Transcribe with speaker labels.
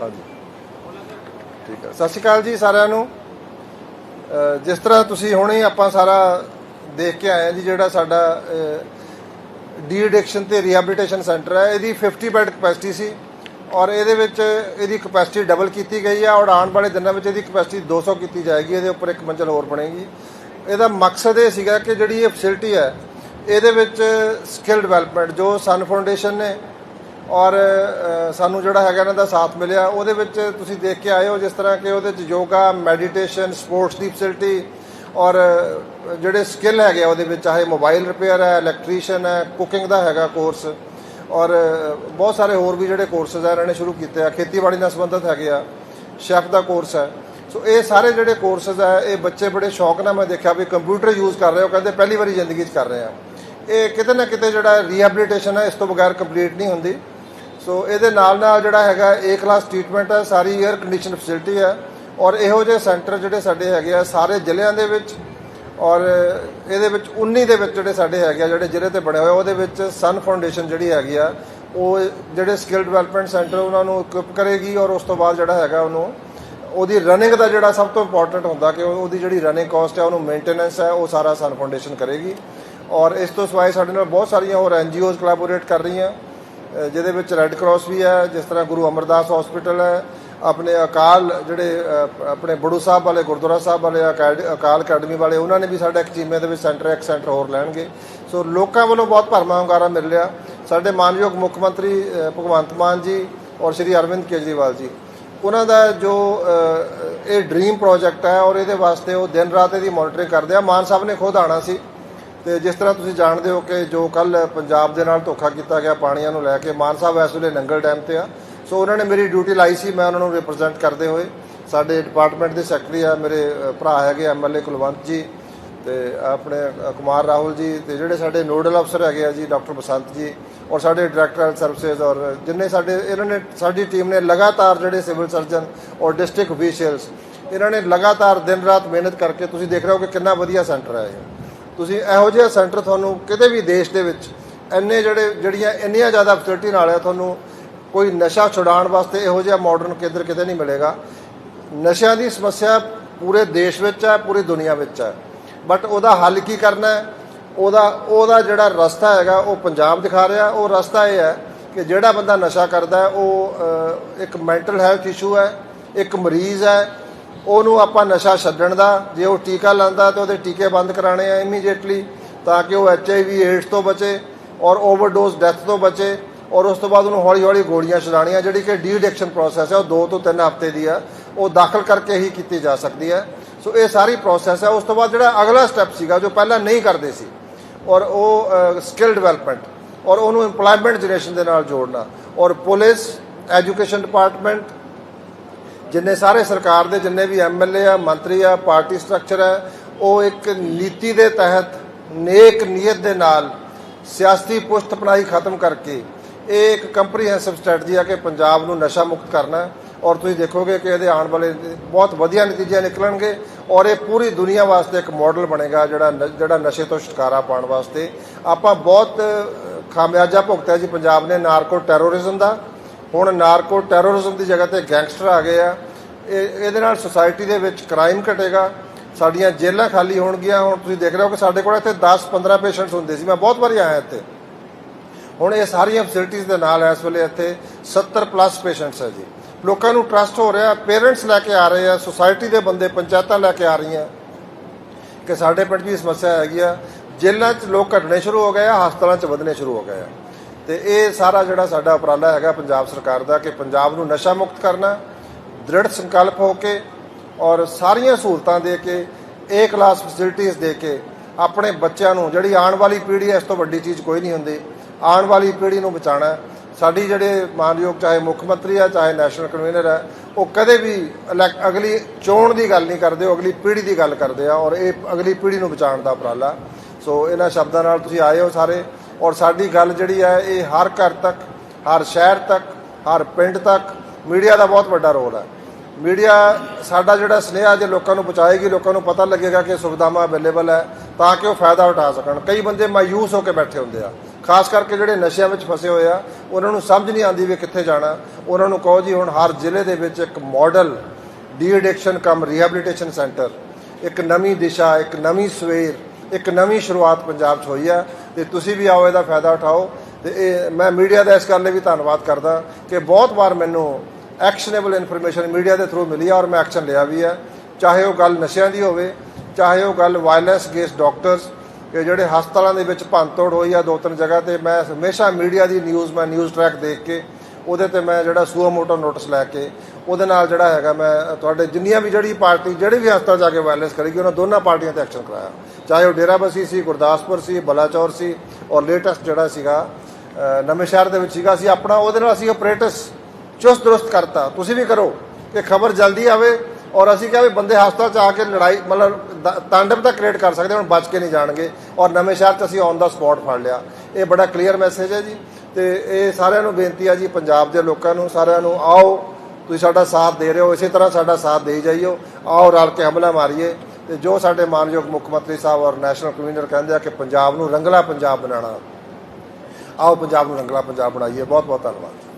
Speaker 1: ਹਾਂਜੀ। ਠੀਕ ਹੈ। ਸਤਿ ਸ਼੍ਰੀ ਅਕਾਲ ਜੀ ਸਾਰਿਆਂ ਨੂੰ। ਜਿਸ ਤਰ੍ਹਾਂ ਤੁਸੀਂ ਹੁਣੇ ਆਪਾਂ ਸਾਰਾ ਦੇਖ ਕੇ ਆਏ ਆ ਜੀ ਜਿਹੜਾ ਸਾਡਾ ਡੀ ਐਡਿਕਸ਼ਨ ਤੇ ਰੀਹੈਬਿਲਿਟੇਸ਼ਨ ਸੈਂਟਰ ਹੈ, ਇਹਦੀ 50 ਬੈੱਡ ਕਪੈਸਿਟੀ ਸੀ ਔਰ ਇਹਦੇ ਵਿੱਚ ਇਹਦੀ ਕਪੈਸਿਟੀ ਡਬਲ ਕੀਤੀ ਗਈ ਹੈ ਔਰ ਆਉਣ ਵਾਲੇ ਦਿਨਾਂ ਵਿੱਚ ਇਹਦੀ ਕਪੈਸਿਟੀ 200 ਕੀਤੀ ਜਾਏਗੀ, ਇਹਦੇ ਉੱਪਰ ਇੱਕ ਮੰਜ਼ਲ ਹੋਰ ਬਣੇਗੀ। ਇਹਦਾ ਮਕਸਦ ਇਹ ਸੀਗਾ ਕਿ ਜਿਹੜੀ ਇਹ ਫੈਸਿਲਿਟੀ ਹੈ, ਇਹਦੇ ਵਿੱਚ ਸਕਿੱਲ ਡਿਵੈਲਪਮੈਂਟ ਜੋ ਸਨ ਫਾਊਂਡੇਸ਼ਨ ਨੇ ਔਰ ਸਾਨੂੰ ਜਿਹੜਾ ਹੈਗਾ ਇਹਨਾਂ ਦਾ ਸਾਥ ਮਿਲਿਆ। ਉਹਦੇ ਵਿੱਚ ਤੁਸੀਂ ਦੇਖ ਕੇ ਆਏ ਹੋ ਜਿਸ ਤਰ੍ਹਾਂ ਕਿ ਉਹਦੇ ਵਿੱਚ ਯੋਗਾ, ਮੈਡੀਟੇਸ਼ਨ, ਸਪੋਰਟਸ ਦੀ ਫੈਸਿਲਿਟੀ ਔਰ ਜਿਹੜੇ ਸਕਿੱਲ ਹੈਗੇ ਆ ਉਹਦੇ ਵਿੱਚ, ਚਾਹੇ ਮੋਬਾਈਲ ਰਿਪੇਅਰ ਹੈ, ਇਲੈਕਟ੍ਰੀਸ਼ੀਅਨ ਹੈ, ਕੁਕਿੰਗ ਦਾ ਹੈਗਾ ਕੋਰਸ ਔਰ ਬਹੁਤ ਸਾਰੇ ਹੋਰ ਵੀ ਜਿਹੜੇ ਕੋਰਸਸ ਆ, ਇਹਨਾਂ ਨੇ ਸ਼ੁਰੂ ਕੀਤੇ ਆ। ਖੇਤੀਬਾੜੀ ਨਾਲ ਸੰਬੰਧਿਤ ਹੈਗੇ ਆ, ਸ਼ੈਫ ਦਾ ਕੋਰਸ ਹੈ। ਸੋ ਇਹ ਸਾਰੇ ਜਿਹੜੇ ਕੋਰਸਸ ਆ, ਇਹ ਬੱਚੇ ਬੜੇ ਸ਼ੌਕ ਨਾਲ ਮੈਂ ਦੇਖਿਆ ਵੀ ਕੰਪਿਊਟਰ ਯੂਜ਼ ਕਰ ਰਹੇ ਹੋ, ਕਹਿੰਦੇ ਪਹਿਲੀ ਵਾਰੀ ਜ਼ਿੰਦਗੀ 'ਚ ਕਰ ਰਹੇ ਆ। ਇਹ ਕਿਤੇ ਨਾ ਕਿਤੇ ਜਿਹੜਾ ਰੀਹੈਬਿਲਿਟੇਸ਼ਨ ਹੈ, ਇਸ ਤੋਂ ਬਗੈਰ ਕੰਪਲੀਟ ਨਹੀਂ ਹੁੰਦੀ। ਸੋ ਇਹਦੇ ਨਾਲ ਨਾਲ ਜਿਹੜਾ ਹੈਗਾ ਏ ਕਲਾਸ ਟ੍ਰੀਟਮੈਂਟ ਹੈ, ਸਾਰੀ 에ਅਰ ਕੰਡੀਸ਼ਨ ਫੈਸਿਲਿਟੀ ਹੈ ਔਰ ਇਹੋ ਜਿਹੇ ਸੈਂਟਰ ਜਿਹੜੇ ਸਾਡੇ ਹੈਗੇ ਆ ਸਾਰੇ ਜ਼ਿਲ੍ਹਿਆਂ ਦੇ ਵਿੱਚ ਔਰ ਇਹਦੇ ਵਿੱਚ 19 ਦੇ ਵਿੱਚ ਜਿਹੜੇ ਸਾਡੇ ਹੈਗੇ ਆ, ਜਿਹੜੇ ਜ਼ਿਲ੍ਹੇ ਤੇ ਬਣੇ ਹੋਏ ਉਹਦੇ ਵਿੱਚ ਸਨ ਫਾਊਂਡੇਸ਼ਨ ਜਿਹੜੀ ਹੈਗੀ ਆ, ਉਹ ਜਿਹੜੇ ਸਕਿੱਲ ਡਿਵੈਲਪਮੈਂਟ ਸੈਂਟਰ ਉਹਨਾਂ ਨੂੰ ਇਕਵਿਪ ਕਰੇਗੀ ਔਰ ਉਸ ਤੋਂ ਬਾਅਦ ਜਿਹੜਾ ਹੈਗਾ ਉਹਨੂੰ ਉਹਦੀ ਰਨਿੰਗ ਦਾ ਜਿਹੜਾ ਸਭ ਤੋਂ ਇੰਪੋਰਟੈਂਟ ਹੁੰਦਾ ਕਿ ਉਹਦੀ ਜਿਹੜੀ ਰਨਿੰਗ ਕਾਸਟ ਹੈ ਉਹਨੂੰ ਮੇਨਟੇਨੈਂਸ ਹੈ, ਉਹ ਸਾਰਾ ਸਨ ਫਾਊਂਡੇਸ਼ਨ ਕਰੇਗੀ ਔਰ ਇਸ ਤੋਂ ਸਿਵਾਏ ਸਾਡੇ ਨਾਲ ਬਹੁਤ ਸਾਰੀਆਂ ਹੋਰ ਐਨਜੀਓਜ਼ ਕੋਲੈਬੋਰੇਟ ਕਰ ਰਹੀਆਂ। ਜਿਹਦੇ ਵਿੱਚ ਰੈੱਡ ਕਰਾਸ ਵੀ ਹੈ, ਜਿਸ ਤਰ੍ਹਾਂ ਗੁਰੂ ਅਮਰਦਾਸ ਹਸਪੀਟਲ ਹੈ, ਆਪਣੇ ਅਕਾਲ ਜਿਹੜੇ ਆਪਣੇ ਬੜੂ ਸਾਹਿਬ ਵਾਲੇ, ਗੁਰਦੁਆਰਾ ਸਾਹਿਬ ਵਾਲੇ ਅਕੈਡ- ਅਕਾਲ ਅਕੈਡਮੀ ਵਾਲੇ, ਉਹਨਾਂ ਨੇ ਵੀ ਸਾਡਾ ਇੱਕ ਚੀਮੇ ਦੇ ਵਿੱਚ ਸੈਂਟਰ, ਇੱਕ ਸੈਂਟਰ ਹੋਰ ਲੈਣਗੇ। ਸੋ ਲੋਕਾਂ ਵੱਲੋਂ ਬਹੁਤ ਭਰਮਾ ਹੁੰਗਾਰਾ ਮਿਲ ਰਿਹਾ। ਸਾਡੇ ਮਾਨਯੋਗ ਮੁੱਖ ਮੰਤਰੀ ਭਗਵੰਤ ਮਾਨ ਜੀ ਔਰ ਸ਼੍ਰੀ ਅਰਵਿੰਦ ਕੇਜਰੀਵਾਲ ਜੀ। ਉਹਨਾਂ ਦਾ ਜੋ ਇਹ ਡ੍ਰੀਮ ਪ੍ਰੋਜੈਕਟ ਹੈ ਔਰ ਇਹਦੇ ਵਾਸਤੇ ਉਹ ਦਿਨ ਰਾਤ ਇਹਦੀ ਮੋਨਿਟਰਿੰਗ ਕਰਦੇ ਆ। ਮਾਨ ਸਾਹਿਬ ਨੇ ਖੁਦ ਆਣਾ ਸੀ। ਤੇ ਜਿਸ ਤਰ੍ਹਾਂ ਤੁਸੀਂ ਜਾਣਦੇ ਹੋ ਕਿ ਜੋ ਕੱਲ ਪੰਜਾਬ ਦੇ ਨਾਲ ਧੋਖਾ ਕੀਤਾ ਗਿਆ ਪਾਣੀਆਂ ਨੂੰ ਲੈ ਕੇ, ਮਾਨ ਸਾਹਿਬ ਇਸ ਵੇਲੇ ਨੰਗਲ ਡੈਮ ਤੇ ਆ। ਸੋ ਉਹਨਾਂ ਨੇ ਮੇਰੀ ਡਿਊਟੀ ਲਾਈ ਸੀ, ਮੈਂ ਉਹਨਾਂ ਨੂੰ ਰਿਪਰੈਜ਼ੈਂਟ ਕਰਦੇ ਹੋਏ। ਸਾਡੇ ਡਿਪਾਰਟਮੈਂਟ ਦੇ ਸੈਕਟਰੀ ਆ, ਮੇਰੇ ਭਰਾ ਹੈਗੇ ਐਮਐਲਏ ਕੁਲਵੰਤ ਜੀ ਤੇ ਆਪਣੇ ਕੁਮਾਰ ਰਾਹੁਲ ਜੀ ਤੇ ਜਿਹੜੇ ਸਾਡੇ ਨੋਡਲ ਅਫਸਰ ਹੈਗੇ ਆ ਜੀ, ਡਾਕਟਰ ਬਸੰਤ ਜੀ ਔਰ ਸਾਡੇ ਡਾਇਰੈਕਟਰ ਹੈਲਥ ਸਰਵਿਸਿਜ਼ ਔਰ ਜਿੰਨੇ ਸਾਡੇ, ਇਹਨਾਂ ਨੇ, ਸਾਡੀ ਟੀਮ ਨੇ ਲਗਾਤਾਰ ਜਿਹੜੇ ਸਿਵਲ ਸਰਜਨ ਔਰ ਡਿਸਟ੍ਰਿਕਟ ਅਫੀਸ਼ੀਅਲਸ ਇਹਨਾਂ ਨੇ ਲਗਾਤਾਰ ਦਿਨ ਰਾਤ ਮਿਹਨਤ ਕਰਕੇ ਤੁਸੀਂ ਦੇਖ ਰਹੇ ਹੋ ਕਿ ਕਿੰਨਾ ਵਧੀਆ ਸੈਂਟਰ ਹੈ ਇਹ। ਤੁਸੀਂ ਇਹੋ ਜਿਹਾ ਸੈਂਟਰ ਤੁਹਾਨੂੰ ਕਿਤੇ ਵੀ ਦੇਸ਼ ਦੇ ਵਿੱਚ ਇੰਨੇ ਜਿਹੜੇ, ਜਿਹੜੀਆਂ ਇੰਨੀਆਂ ਜ਼ਿਆਦਾ ਫੈਸਿਲਿਟੀ ਨਾਲ ਹੈ ਤੁਹਾਨੂੰ ਕੋਈ ਨਸ਼ਾ ਛੁਡਾਉਣ ਵਾਸਤੇ ਇਹੋ ਜਿਹਾ ਮਾਡਰਨ ਕੇਂਦਰ ਕਿਤੇ ਨਹੀਂ ਮਿਲੇਗਾ। ਨਸ਼ਿਆਂ ਦੀ ਸਮੱਸਿਆ ਪੂਰੇ ਦੇਸ਼ ਵਿੱਚ ਹੈ, ਪੂਰੀ ਦੁਨੀਆ ਵਿੱਚ ਹੈ। ਬਟ ਉਹਦਾ ਹੱਲ ਕੀ ਕਰਨਾ ਹੈ? ਉਹਦਾ ਉਹਦਾ ਜਿਹੜਾ ਰਸਤਾ ਹੈਗਾ, ਉਹ ਪੰਜਾਬ ਦਿਖਾ ਰਿਹਾ। ਉਹ ਰਸਤਾ ਇਹ ਹੈ ਕਿ ਜਿਹੜਾ ਬੰਦਾ ਨਸ਼ਾ ਕਰਦਾ ਉਹ ਇੱਕ ਮੈਂਟਲ ਹੈਲਥ ਇਸ਼ੂ ਹੈ, ਇੱਕ ਮਰੀਜ਼ ਹੈ ਉਹਨੂੰ ਆਪਾਂ ਨਸ਼ਾ ਛੱਡਣ ਦਾ, ਜੇ ਉਹ ਟੀਕਾ ਲਾਂਦਾ ਤਾਂ ਉਹਦੇ ਟੀਕੇ ਬੰਦ ਕਰਾਣੇ ਆ ਇਮੀਡੀਏਟਲੀ ਤਾਂ ਕਿ ਉਹ ਐਚਆਈਵੀ ਏਡਸ ਤੋਂ ਬਚੇ ਔਰ ਓਵਰਡੋਜ਼ ਡੈਥ ਤੋਂ ਬਚੇ ਔਰ ਉਸ ਤੋਂ ਬਾਅਦ ਉਹਨੂੰ ਹੌਲੀ ਹੌਲੀ ਗੋਲੀਆਂ ਛਡਾਣੀਆਂ ਜਿਹੜੀ ਕਿ ਡੀ ਐਡਿਕਸ਼ਨ ਪ੍ਰੋਸੈਸ ਹੈ, ਉਹ 2 ਤੋਂ 3 ਹਫ਼ਤੇ ਦੀ ਆ ਉਹ ਦਾਖਲ ਕਰਕੇ ਹੀ ਕੀਤੀ ਜਾ ਸਕਦੀ ਹੈ। ਸੋ ਇਹ ਸਾਰੀ ਪ੍ਰੋਸੈਸ ਹੈ। ਉਸ ਤੋਂ ਬਾਅਦ ਜਿਹੜਾ ਅਗਲਾ ਸਟੈਪ ਸੀਗਾ, ਜੋ ਪਹਿਲਾਂ ਨਹੀਂ ਕਰਦੇ ਸੀ, ਔਰ ਉਹ ਸਕਿੱਲ ਡਿਵੈਲਪਮੈਂਟ ਔਰ ਉਹਨੂੰ ਏਮਪਲੋਇਮੈਂਟ ਜਨਰੇਸ਼ਨ ਦੇ ਨਾਲ ਜੋੜਨਾ ਔਰ ਪੁਲਿਸ ਐਜੂਕੇਸ਼ਨ ਡਿਪਾਰਟਮੈਂਟ ਜਿੰਨੇ ਸਾਰੇ ਸਰਕਾਰ ਦੇ ਜਿੰਨੇ ਵੀ ਐਮਐਲਏ ਆ ਮੰਤਰੀ ਆ ਪਾਰਟੀ ਸਟਰਕਚਰ ਆ ਉਹ ਇੱਕ ਨੀਤੀ ਦੇ ਤਹਿਤ ਨੇਕ ਨੀਅਤ ਦੇ ਨਾਲ ਸਿਆਸੀ ਪੁਸ਼ਤਪਨਾਹੀ ਖਤਮ ਕਰਕੇ ਇਹ ਇੱਕ ਕੰਪਰੀਹੈਂਸਿਵ ਸਟ੍ਰੈਟਜੀ ਆ ਕਿ ਪੰਜਾਬ ਨੂੰ ਨਸ਼ਾ ਮੁਕਤ ਕਰਨਾ ਔਰ ਤੁਸੀਂ ਦੇਖੋਗੇ ਕਿ ਇਹਦੇ ਆਉਣ ਵਾਲੇ ਬਹੁਤ ਵਧੀਆ ਨਤੀਜੇ ਨਿਕਲਣਗੇ ਔਰ ਇਹ ਪੂਰੀ ਦੁਨੀਆ ਵਾਸਤੇ ਇੱਕ ਮਾਡਲ ਬਣੇਗਾ ਜਿਹੜਾ ਜਿਹੜਾ ਨਸ਼ੇ ਤੋਂ ਛੁਟਕਾਰਾ ਪਾਉਣ ਵਾਸਤੇ। ਆਪਾਂ ਬਹੁਤ ਅ, ਖਾਮਿਆਜਾ ਭੁਗਤਿਆ ਜੀ ਪੰਜਾਬ ਨੇ ਨਾਰਕੋ ਟੈਰੋਰਿਜ਼ਮ ਦਾ। ਹੁਣ ਨਾਰਕੋ ਟੈਰੋਰਿਜ਼ਮ ਦੀ ਜਗ੍ਹਾ ਤੇ ਗੈਂਗਸਟਰ ਆ ਗਏ ਆ। ਇਹ ਇਹਦੇ ਨਾਲ ਸੁਸਾਇਟੀ ਦੇ ਵਿੱਚ ਕ੍ਰਾਈਮ ਘਟੇਗਾ। ਸਾਡੀਆਂ ਜੇਲ੍ਹਾਂ ਖਾਲੀ ਹੋਣਗੀਆਂ। ਹੁਣ ਤੁਸੀਂ ਦੇਖ ਰਹੇ ਹੋ ਕਿ ਸਾਡੇ ਕੋਲ ਇੱਥੇ 10 15 ਪੇਸ਼ੈਂਟਸ ਹੁੰਦੇ ਸੀ। ਮੈਂ ਬਹੁਤ ਵਾਰੀ ਆਇਆ ਇੱਥੇ। ਹੁਣ ਇਹ ਸਾਰੀਆਂ ਫੈਸਿਲਿਟੀਆਂ ਦੇ ਨਾਲ ਇਸ ਵੇਲੇ ਇੱਥੇ 70 ਪਲੱਸ ਪੇਸ਼ੈਂਟਸ ਹੈ ਜੀ। ਲੋਕਾਂ ਨੂੰ ਟਰਸਟ ਹੋ ਰਿਹਾ। ਪੇਰੈਂਟਸ ਲੈ ਕੇ ਆ ਰਹੇ ਆ। ਸੁਸਾਇਟੀ ਦੇ ਬੰਦੇ ਪੰਚਾਇਤਾਂ ਲੈ ਕੇ ਆ ਰਹੀਆਂ। ਕਿ ਸਾਡੇ ਪਿੰਡ ਵੀ ਸਮੱਸਿਆ ਹੈਗੀ ਆ। ਜੇਲ੍ਹਾਂ 'ਚ ਲੋਕ ਘਟਣੇ ਸ਼ੁਰੂ ਹੋ ਗਏ ਆ, ਹਸਪਤਾਲਾਂ 'ਚ ਵਧਣੇ ਸ਼ੁਰੂ ਹੋ ਗਏ ਆ। ਤੇ ਇਹ ਸਾਰਾ ਜਿਹੜਾ ਸਾਡਾ ਉਪਰਾਲਾ ਹੈਗਾ ਪੰਜਾਬ ਸਰਕਾਰ ਦਾ ਕਿ ਪੰਜਾਬ ਨੂੰ ਨਸ਼ਾ ਮੁਕਤ ਕਰਨਾ, ਦ੍ਰਿੜ ਸੰਕਲਪ ਹੋ ਕੇ ਔਰ ਸਾਰੀਆਂ ਸਹੂਲਤਾਂ ਦੇ ਕੇ ਏ ਕਲਾਸ ਫੈਸਿਲਿਟੀਆਂ ਦੇ ਕੇ ਆਪਣੇ ਬੱਚਿਆਂ ਨੂੰ, ਜਿਹੜੀ ਆਉਣ ਵਾਲੀ ਪੀੜ੍ਹੀ ਹੈ, ਇਸ ਤੋਂ ਵੱਡੀ ਚੀਜ਼ ਕੋਈ ਨਹੀਂ ਹੁੰਦੀ। ਆਉਣ ਵਾਲੀ ਪੀੜ੍ਹੀ ਨੂੰ ਬਚਾਉਣਾ ਸਾਡੀ ਜਿਹੜੇ ਮਾਨਯੋਗ ਚਾਹੇ ਮੁੱਖ ਮੰਤਰੀ ਆ ਚਾਹੇ ਨੈਸ਼ਨਲ ਕਨਵੀਨਰ ਹੈ, ਉਹ ਕਦੇ ਵੀ elect- ਅਗਲੀ ਚੋਣ ਦੀ ਗੱਲ ਨਹੀਂ ਕਰਦੇ, ਉਹ ਅਗਲੀ ਪੀੜ੍ਹੀ ਦੀ ਗੱਲ ਕਰਦੇ ਆ ਔਰ ਇਹ ਅਗਲੀ ਪੀੜ੍ਹੀ ਨੂੰ ਬਚਾਉਣ ਦਾ ਉਪਰਾਲਾ। ਸੋ ਇਹਨਾਂ ਸ਼ਬਦਾਂ ਨਾਲ ਤੁਸੀਂ ਆਏ ਹੋ ਸਾਰੇ। ਔਰ ਸਾਡੀ ਗੱਲ ਜਿਹੜੀ ਹੈ, ਇਹ ਹਰ ਘਰ ਤੱਕ, ਹਰ ਸ਼ਹਿਰ ਤੱਕ, ਹਰ ਪਿੰਡ ਤੱਕ ਮੀਡੀਆ ਦਾ ਬਹੁਤ ਵੱਡਾ ਰੋਲ ਹੈ। ਮੀਡੀਆ ਸਾਡਾ ਜਿਹੜਾ ਸਨੇਹਾ ਜੇ ਲੋਕਾਂ ਨੂੰ ਪਹੁੰਚਾਏਗੀ, ਲੋਕਾਂ ਨੂੰ ਪਤਾ ਲੱਗੇਗਾ ਕਿ ਸੁਵਿਧਾਵਾਂ ਅਵੇਲੇਬਲ ਹੈ ਤਾਂ ਕਿ ਉਹ ਫਾਇਦਾ ਉਠਾ ਸਕਣ। ਕਈ ਬੰਦੇ ਮਾਯੂਸ ਹੋ ਕੇ ਬੈਠੇ ਹੁੰਦੇ ਆ, ਖਾਸ ਕਰਕੇ ਜਿਹੜੇ ਨਸ਼ਿਆਂ ਵਿੱਚ ਫਸੇ ਹੋਏ ਆ, ਉਹਨਾਂ ਨੂੰ ਸਮਝ ਨਹੀਂ ਆਉਂਦੀ ਵੀ ਕਿੱਥੇ ਜਾਣਾ। ਉਹਨਾਂ ਨੂੰ ਕਹੋ ਜੀ, ਹੁਣ ਹਰ ਜ਼ਿਲ੍ਹੇ ਦੇ ਵਿੱਚ ਇੱਕ model de addiction cum rehabilitation centre ਇੱਕ ਨਵੀਂ ਦਿਸ਼ਾ, ਇੱਕ ਨਵੀਂ ਸਵੇਰ ਇੱਕ ਨਵੀਂ ਸ਼ੁਰੂਆਤ ਪੰਜਾਬ 'ਚ ਹੋਈ ਹੈ ਤੇ ਤੁਸੀਂ ਵੀ ਆਓ, ਇਹਦਾ ਫਾਇਦਾ ਉਠਾਓ। ਤੇ ਇਹ ਮੈਂ ਮੀਡੀਆ ਦਾ ਇਸ ਗੱਲ ਲਈ ਵੀ ਧੰਨਵਾਦ ਕਰਦਾ ਕਿ ਬਹੁਤ ਵਾਰ ਮੈਨੂੰ ਐਕਸ਼ਨੇਬਲ ਇਨਫੋਰਮੇਸ਼ਨ ਮੀਡੀਆ ਦੇ ਥਰੂ ਮਿਲੀ ਆ ਔਰ ਮੈਂ ਐਕਸ਼ਨ ਲਿਆ ਵੀ ਹੈ ਚਾਹੇ ਉਹ ਗੱਲ ਨਸ਼ਿਆਂ ਦੀ ਹੋਵੇ, ਚਾਹੇ ਉਹ ਗੱਲ ਵਾਇਲੈਂਸ ਗੇਸ ਡਾਕਟਰਸ ਕਿ ਜਿਹੜੇ ਹਸਪਤਾਲਾਂ ਦੇ ਵਿੱਚ ਭੰਨਤੋੜ ਹੋਈ ਆ ਦੋ ਤਿੰਨ ਜਗ੍ਹਾ ਤੇ ਮੈਂ ਹਮੇਸ਼ਾ ਮੀਡੀਆ ਦੀ ਨਿਊਜ਼ ਮੈਂ ਨਿਊਜ਼ ਟਰੈਕ ਦੇਖ ਕੇ ਉਹਦੇ ਤੇ ਮੈਂ ਜਿਹੜਾ ਸੂਆ ਮੋਟੋ ਨੋਟਿਸ ਲੈ ਕੇ ਉਹਦੇ ਨਾਲ ਜਿਹੜਾ ਹੈਗਾ ਮੈਂ, ਤੁਹਾਡੇ ਜਿੰਨੀਆਂ ਵੀ ਜਿਹੜੀ ਪਾਰਟੀ, ਜਿਹੜੀ ਵੀ ਹਸਪਤਾਲ ਜਾ ਕੇ ਵਾਇਲੈਂਸ ਕਰੇਗੀ, ਉਹਨਾਂ ਦੋਨਾਂ ਪਾਰਟੀਆਂ ਤੇ ਐਕਸ਼ਨ ਕਰਾਇਆ। ਚਾਹੇ ਉਹ ਡੇਰਾਬੱਸੀ ਸੀ, ਗੁਰਦਾਸਪੁਰ ਸੀ, ਬਲਾਚੌਰ ਸੀ, ਔਰ ਲੇਟੈਸਟ ਜਿਹੜਾ ਸੀਗਾ ਨਵੇਂ ਸ਼ਹਿਰ ਦੇ ਵਿੱਚ ਸੀਗਾ, ਅਸੀਂ ਆਪਣਾ ਉਹਦੇ ਨਾਲ ਅਸੀਂ ਆਪਰੇਟਸ ਚੁਸਤ ਦਰੁਸਤ ਕਰਤਾ। ਤੁਸੀਂ ਵੀ ਕਰੋ ਕਿ ਖਬਰ ਜਲਦੀ ਆਵੇ ਔਰ ਅਸੀਂ ਕਿਹਾ ਵੀ ਬੰਦੇ ਹਸਪਤਾਲ ਚ ਆ ਕੇ ਲੜਾਈ, ਮਤਲਬ ਦ- ਤਾਂਡਵ ਤਾਂ ਕ੍ਰੀਏਟ ਕਰ ਸਕਦੇ, ਹੁਣ ਬਚ ਕੇ ਨਹੀਂ ਜਾਣਗੇ। ਔਰ ਨਵੇਂ ਸ਼ਹਿਰ ਚ ਅਸੀਂ ਔਨ ਦਾ ਸਪੌਟ ਫੜ ਲਿਆ। ਇਹ ਬੜਾ ਕਲੀਅਰ ਮੈਸੇਜ ਹੈ ਜੀ। ਤੇ ਇਹ ਸਾਰਿਆਂ ਨੂੰ ਬੇਨਤੀ ਆ ਜੀ, ਪੰਜਾਬ ਦੇ ਲੋਕਾਂ ਨੂੰ, ਸਾਰਿਆਂ ਨੂੰ, ਆਓ, ਤੁਸੀਂ ਸਾਡਾ ਸਾਥ ਦੇ ਰਹੇ ਹੋ, ਇਸੇ ਤਰ੍ਹਾਂ ਸਾਡਾ ਸਾਥ ਦੇ ਜਾਈਓ, ਆਓ ਰਲ ਕੇ ਹਮਲਾ ਮਾਰੀਏ, ਤੇ ਜੋ ਸਾਡੇ ਮਾਨਯੋਗ ਮੁੱਖ ਮੰਤਰੀ ਸਾਹਿਬ ਔਰ ਨੈਸ਼ਨਲ ਕਨਵੀਨਰ ਕਹਿੰਦੇ ਆ ਕਿ ਪੰਜਾਬ ਨੂੰ ਰੰਗਲਾ ਪੰਜਾਬ ਬਣਾਉਣਾ, ਆਓ ਪੰਜਾਬ ਨੂੰ ਰੰਗਲਾ ਪੰਜਾਬ ਬਣਾਈਏ ਬਹੁਤ ਬਹੁਤ ਧੰਨਵਾਦ।